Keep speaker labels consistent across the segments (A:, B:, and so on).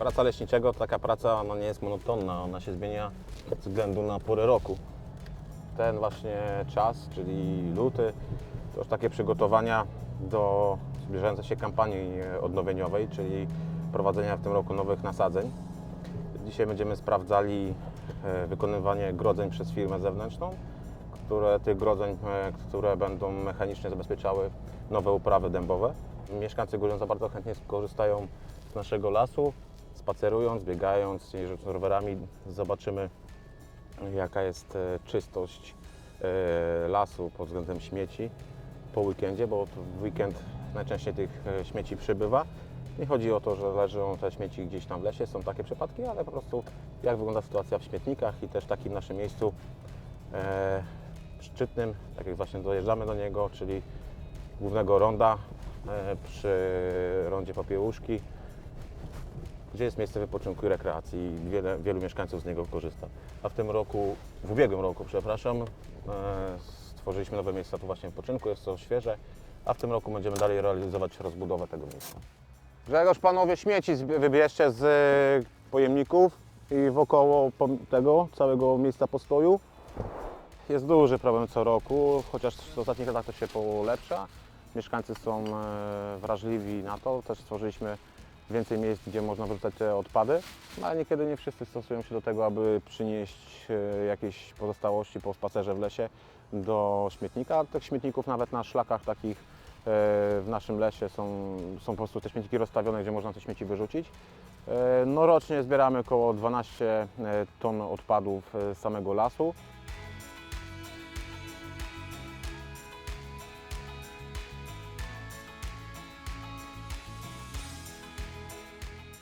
A: Praca leśniczego taka praca no, nie jest monotonna, ona się zmienia ze względu na porę roku. Ten właśnie czas, czyli luty, to już takie przygotowania do zbliżającej się kampanii odnowieniowej, czyli prowadzenia w tym roku nowych nasadzeń. Dzisiaj będziemy sprawdzali e, wykonywanie grodzeń przez firmę zewnętrzną, które tych grodzeń, e, które będą mechanicznie zabezpieczały nowe uprawy dębowe. Mieszkańcy Górząca bardzo chętnie korzystają z naszego lasu, spacerując, biegając, jeżdżąc rowerami, zobaczymy jaka jest e, czystość e, lasu pod względem śmieci po weekendzie, bo w weekend najczęściej tych e, śmieci przybywa. Nie chodzi o to, że leżą te śmieci gdzieś tam w lesie, są takie przypadki, ale po prostu jak wygląda sytuacja w śmietnikach i też takim naszym miejscu e, szczytnym, tak jak właśnie dojeżdżamy do niego, czyli głównego ronda e, przy rondzie Popiełuszki, gdzie jest miejsce wypoczynku i rekreacji wiele, wielu mieszkańców z niego korzysta. A w tym roku, w ubiegłym roku, przepraszam, e, stworzyliśmy nowe miejsca tu właśnie wypoczynku, jest to świeże, a w tym roku będziemy dalej realizować rozbudowę tego miejsca. Grzegorz, panowie, śmieci wybierzcie z e, pojemników i wokoło tego całego miejsca postoju. Jest duży problem co roku, chociaż w ostatnich latach to się polepsza. Mieszkańcy są e, wrażliwi na to. Też stworzyliśmy więcej miejsc, gdzie można wyrzucać te odpady, no, ale niekiedy nie wszyscy stosują się do tego, aby przynieść e, jakieś pozostałości po spacerze w lesie do śmietnika. Tych śmietników nawet na szlakach takich e, w naszym lesie są, są po prostu te śmietniki rozstawione, gdzie można te śmieci wyrzucić. E, No rocznie zbieramy około 12 ton odpadów z samego lasu.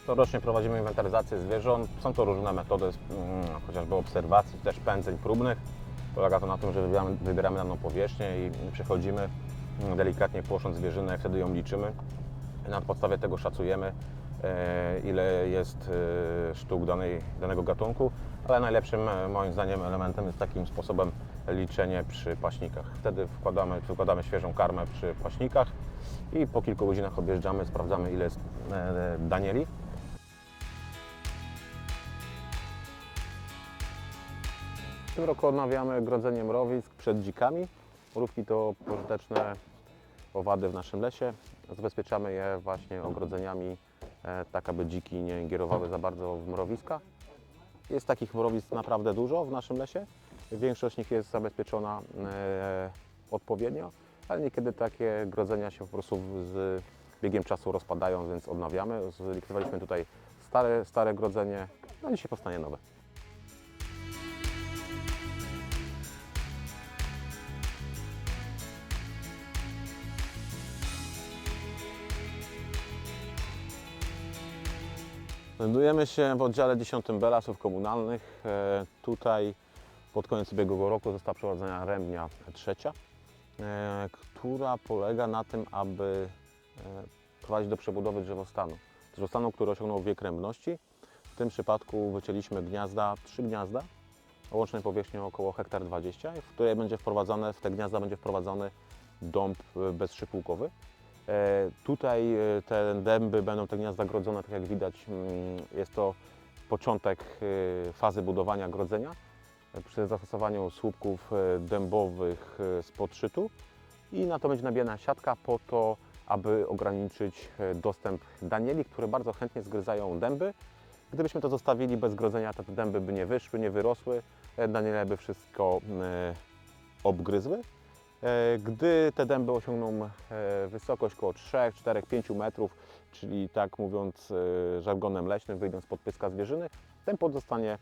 A: Corocznie prowadzimy inwentaryzację zwierząt. Są to różne metody, mm, chociażby obserwacji, też pędzeń próbnych. Polega to na tym, że wybieramy, wybieramy daną powierzchnię i przechodzimy mm, delikatnie płosząc zwierzynę wtedy ją liczymy. Na podstawie tego szacujemy, e, ile jest e, sztuk danej, danego gatunku, ale najlepszym e, moim zdaniem elementem jest takim sposobem liczenie przy paśnikach. Wtedy wkładamy, wykładamy świeżą karmę przy paśnikach i po kilku godzinach objeżdżamy, sprawdzamy ile jest danieli. Tym roku odnawiamy grodzenie mrowisk przed dzikami. Mrówki to pożyteczne owady w naszym lesie. Zabezpieczamy je właśnie ogrodzeniami, e, tak aby dziki nie ingerowały za bardzo w mrowiska. Jest takich mrowisk naprawdę dużo w naszym lesie. Większość nich jest zabezpieczona e, odpowiednio, ale niekiedy takie grodzenia się po prostu z biegiem czasu rozpadają, więc odnawiamy. Zlikwidowaliśmy tutaj stare, stare grodzenie, no i dzisiaj powstanie nowe. Znajdujemy się w oddziale 10 B Lasów Komunalnych. E, Tutaj pod koniec ubiegłego roku została przeprowadzona remnia trzecia, e, która polega na tym, aby e, prowadzić do przebudowy drzewostanu. Drzewostanu, który osiągnął wiek rębności. W tym przypadku wycięliśmy gniazda, trzy gniazda o łącznej powierzchni około 1,20 m, w której będzie wprowadzone, w te gniazda będzie wprowadzony dąb bezszypułkowy. E, Tutaj e, te dęby będą te gniazda grodzone, tak jak widać mm, jest to początek e, fazy budowania grodzenia przy zastosowaniu słupków dębowych z podszytu i na to będzie nabijana siatka po to, aby ograniczyć dostęp danieli, które bardzo chętnie zgryzają dęby. Gdybyśmy to zostawili bez grodzenia, to te dęby by nie wyszły, nie wyrosły, daniele by wszystko e, obgryzły. E, Gdy te dęby osiągną e, wysokość około 3, 4, 5 metrów, czyli tak mówiąc e, żargonem leśnym, wyjdą spod pyska zwierzyny, ten płot zostanie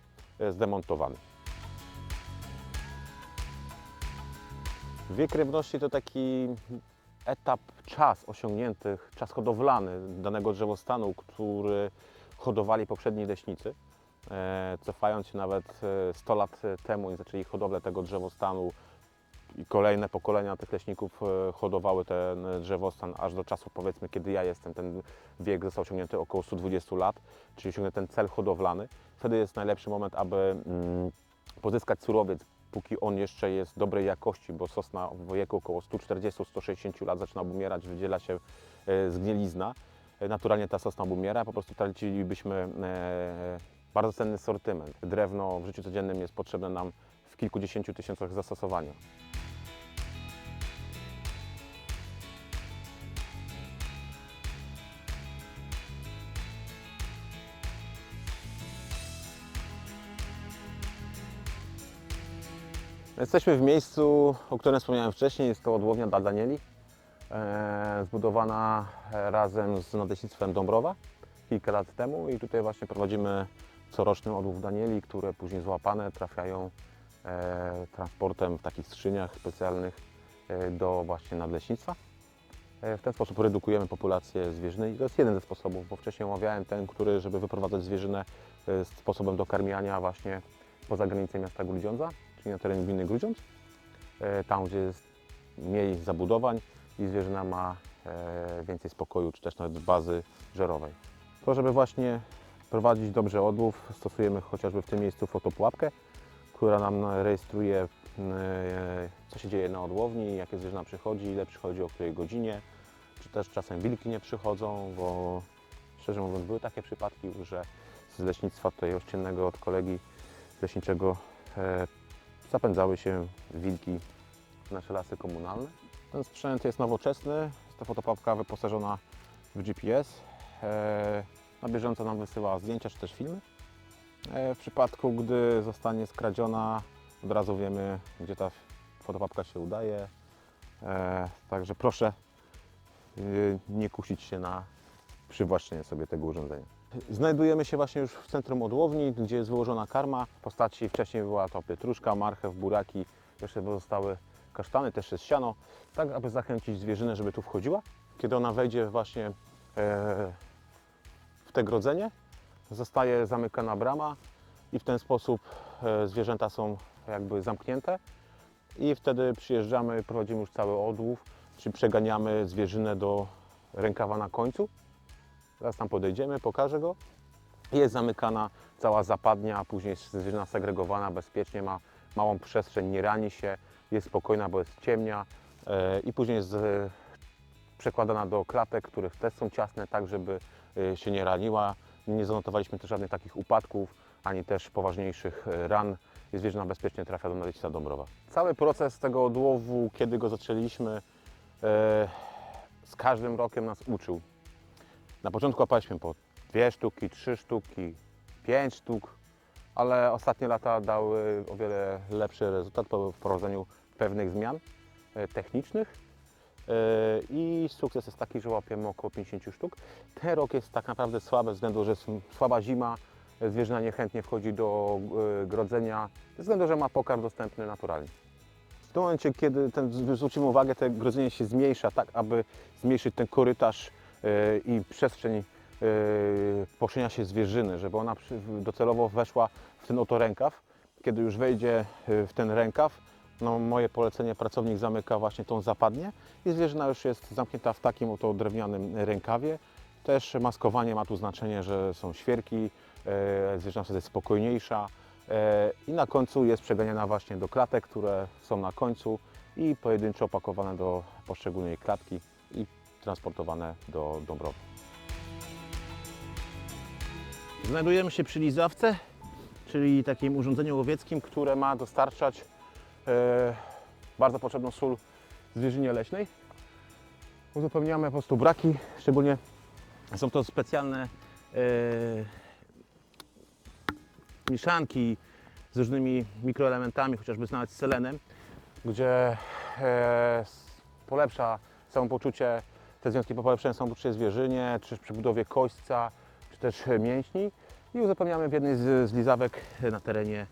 A: zdemontowany. Wiek rybności to taki etap, czas osiągnięty, czas hodowlany danego drzewostanu, który hodowali poprzedni leśnicy. Cofając się nawet e, 100 lat temu i zaczęli hodowlę tego drzewostanu i kolejne pokolenia tych leśników e, hodowały ten drzewostan aż do czasu powiedzmy, kiedy ja jestem. Ten wiek został osiągnięty około 120 lat, czyli osiągnięty ten cel hodowlany. Wtedy jest najlepszy moment, aby mm, pozyskać surowiec, póki on jeszcze jest dobrej jakości, bo sosna w wieku około 140-160 lat zaczyna obumierać, wydziela się e, zgnilizna. e, naturalnie ta sosna obumiera, po prostu tracilibyśmy bardzo cenny sortyment. Drewno w życiu codziennym jest potrzebne nam w kilkudziesięciu tysiącach zastosowaniach. Jesteśmy w miejscu, o którym wspomniałem wcześniej, jest to odłownia dla Danieli, e, zbudowana e, razem z Nadleśnictwem Dąbrowa kilka lat temu. I tutaj właśnie prowadzimy coroczny odłów Danieli, które później złapane trafiają e, transportem w takich skrzyniach specjalnych do właśnie Nadleśnictwa. W ten sposób redukujemy populację zwierzyny. I to jest jeden ze sposobów, bo wcześniej omawiałem ten, który, żeby wyprowadzać zwierzynę sposobem dokarmiania właśnie poza granicę miasta Grudziądza, na terenie gminy Grudziądz, e, tam gdzie jest mniej zabudowań i zwierzyna ma e, więcej spokoju, czy też nawet bazy żerowej. To, żeby właśnie prowadzić dobrze odłów, stosujemy chociażby w tym miejscu fotopułapkę, która nam rejestruje, e, co się dzieje na odłowni, jakie zwierzyna przychodzi, ile przychodzi, o której godzinie, czy też czasem wilki nie przychodzą, bo szczerze mówiąc były takie przypadki, że z leśnictwa tutaj ościennego od kolegi leśniczego zapędzały się wilki w nasze lasy komunalne. Ten sprzęt jest nowoczesny, jest to fotopułapka wyposażona w GPS. E, na bieżąco nam wysyła zdjęcia czy też filmy. E, w przypadku, gdy zostanie skradziona, od razu wiemy, gdzie ta fotopułapka się udaje. E, także proszę nie kusić się na przywłaszczenie sobie tego urządzenia. Znajdujemy się właśnie już w centrum odłowni, gdzie jest wyłożona karma w postaci, wcześniej była to pietruszka, marchew, buraki, jeszcze pozostały kasztany, też jest siano, tak aby zachęcić zwierzynę, żeby tu wchodziła. Kiedy ona wejdzie właśnie e, w te grodzenie, zostaje zamykana brama i w ten sposób e, zwierzęta są jakby zamknięte i wtedy przyjeżdżamy, prowadzimy już cały odłów, czyli przeganiamy zwierzynę do rękawa na końcu. Zaraz tam podejdziemy, pokażę go. Jest zamykana cała zapadnia, później jest segregowana bezpiecznie, ma małą przestrzeń, nie rani się, jest spokojna, bo jest ciemnia e, i później jest e, przekładana do klatek, których też są ciasne, tak żeby e, się nie raniła. Nie zanotowaliśmy też żadnych takich upadków, ani też poważniejszych ran. Zwierzyna bezpiecznie trafia do Nadleśnictwa Dąbrowa. Cały proces tego odłowu, kiedy go zaczęliśmy, z każdym rokiem nas uczył. Na początku łapaliśmy po dwie sztuki, trzy sztuki, pięć sztuk, ale ostatnie lata dały o wiele lepszy rezultat po wprowadzeniu pewnych zmian e, technicznych. E, I sukces jest taki, że łapiemy około 50 sztuk. Ten rok jest tak naprawdę słaby, ze względu, że jest słaba zima. Zwierzyna niechętnie wchodzi do e, grodzenia, ze względu, że ma pokarm dostępny naturalnie. W tym momencie, kiedy ten, zwrócimy uwagę, to grodzenie się zmniejsza, tak aby zmniejszyć ten korytarz i przestrzeń e, poruszenia się zwierzyny, żeby ona docelowo weszła w ten oto rękaw. Kiedy już wejdzie e, w ten rękaw, no moje polecenie, pracownik zamyka właśnie tą zapadnię i zwierzyna już jest zamknięta w takim oto drewnianym rękawie. Też maskowanie ma tu znaczenie, że są świerki, e, zwierzyna wtedy jest spokojniejsza i na końcu jest przeganiana właśnie do klatek, które są na końcu i pojedynczo opakowane do poszczególnej klatki i transportowane do Dąbrowy. Znajdujemy się przy lizawce, czyli takim urządzeniu łowieckim, które ma dostarczać e, bardzo potrzebną sól zwierzynie leśnej. Uzupełniamy po prostu braki, szczególnie są to specjalne e, mieszanki z różnymi mikroelementami, chociażby nawet z selenem, gdzie e, polepsza samopoczucie, te związki polepszają samopoczucie zwierzynie, czy przy budowie kośćca, czy też mięśni i uzupełniamy w jednej z, z lizawek e, na terenie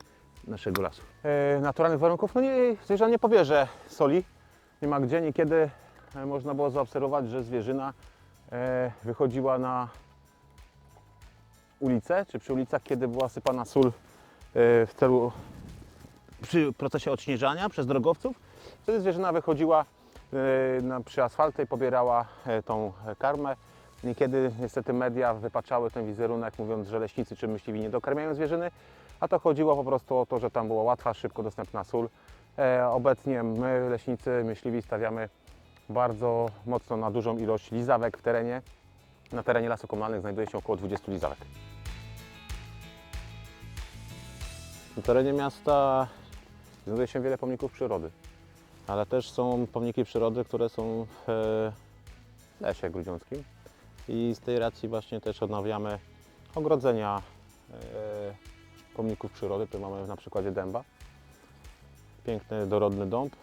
A: naszego lasu. E, naturalnych warunków, no nie, zwierzę nie pobierze soli, nie ma gdzie, niekiedy e, można było zaobserwować, że zwierzyna e, wychodziła na ulicę, czy przy ulicach, kiedy była sypana sól w celu przy procesie odśnieżania przez drogowców. Wtedy zwierzyna wychodziła przy asfalcie pobierała e, tą e, karmę. Niekiedy niestety media wypaczały ten wizerunek, mówiąc, że leśnicy czy myśliwi nie dokarmiają zwierzyny, a to chodziło po prostu o to, że tam była łatwa, szybko dostępna sól. E, obecnie my, leśnicy, myśliwi, stawiamy bardzo mocno na dużą ilość lizawek w terenie, Na terenie lasów komunalnych znajduje się około 20 lizarek. Na terenie miasta znajduje się wiele pomników przyrody, ale też są pomniki przyrody, które są w e, lesie grudziąckim i z tej racji właśnie też odnawiamy ogrodzenia e, pomników przyrody. Tu mamy na przykładzie dęba. Piękny, dorodny dąb,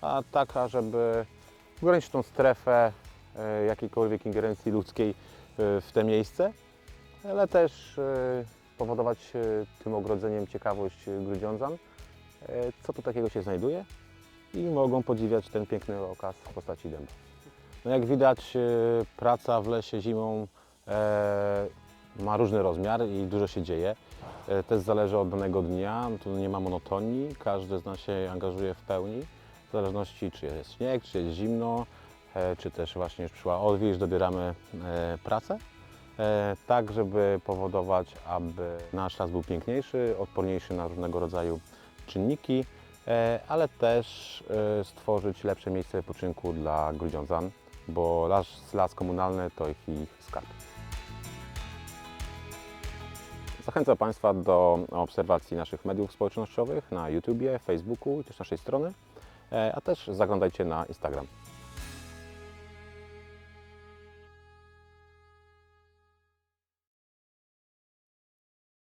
A: a taka, żeby ograniczyć tą strefę e, jakiejkolwiek ingerencji ludzkiej w te miejsce, ale też powodować tym ogrodzeniem ciekawość grudziądzan, co tu takiego się znajduje i mogą podziwiać ten piękny okaz w postaci dęba. No jak widać, e, praca w lesie zimą e, ma różny rozmiar i dużo się dzieje. E, Też zależy od danego dnia, tu nie ma monotonii, każdy z nas się angażuje w pełni, w zależności czy jest śnieg, czy jest zimno, e, czy też właśnie już przyszła odwilż, dobieramy e, pracę, e, tak żeby powodować, aby nasz las był piękniejszy, odporniejszy na różnego rodzaju czynniki, ale też e, stworzyć lepsze miejsce wypoczynku dla grudziądzan, bo las, las komunalny to ich, ich skarb. Zachęcam Państwa do obserwacji naszych mediów społecznościowych na YouTubie, Facebooku i też naszej strony, e, a też zaglądajcie na Instagram.